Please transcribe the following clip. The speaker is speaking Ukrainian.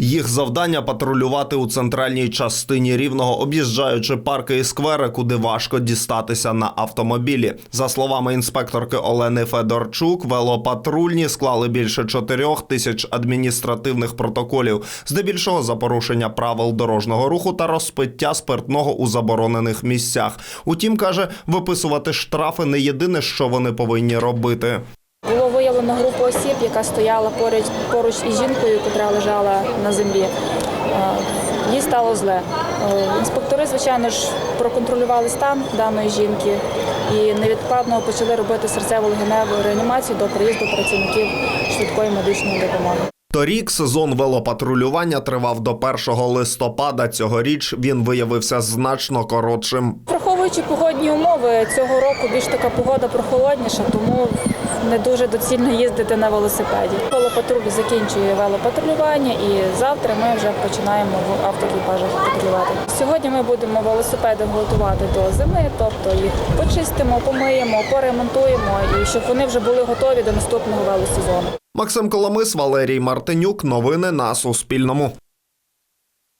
Їх завдання патрулювати у центральній частині рівного, об'їжджаючи парки і сквери, куди важко дістатися на автомобілі. За словами інспекторки Олени Федорчук, велопатрульні склали більше чотирьох тисяч адміністративних протоколів, здебільшого за порушення правил дорожнього руху та розпиття спиртного у заборонених місцях. Утім, каже, виписувати штрафи не єдине, що вони повинні робити. Було виявлено групу осіб, яка стояла поруч, поруч із жінкою, яка лежала на землі. Е, Їй стало зле. Е, Інспектори, звичайно ж, проконтролювали стан даної жінки і невідкладно почали робити серцево-легеневу реанімацію до приїзду працівників швидкої медичної допомоги. Торік сезон велопатрулювання тривав до 1 листопада. Цьогоріч він виявився значно коротшим. Враховуючи погодні умови, цього року більш така погода прохолодніша, тому не дуже доцільно їздити на велосипеді. Велопатруль закінчує велопатрулювання і завтра ми вже починаємо в автоекіпажах патрулювати. Сьогодні ми будемо велосипеди готувати до зими, тобто їх почистимо, помиємо, поремонтуємо і щоб вони вже були готові до наступного велосезону. Максим Коломис, Валерій Мартинюк. Новини на Суспільному.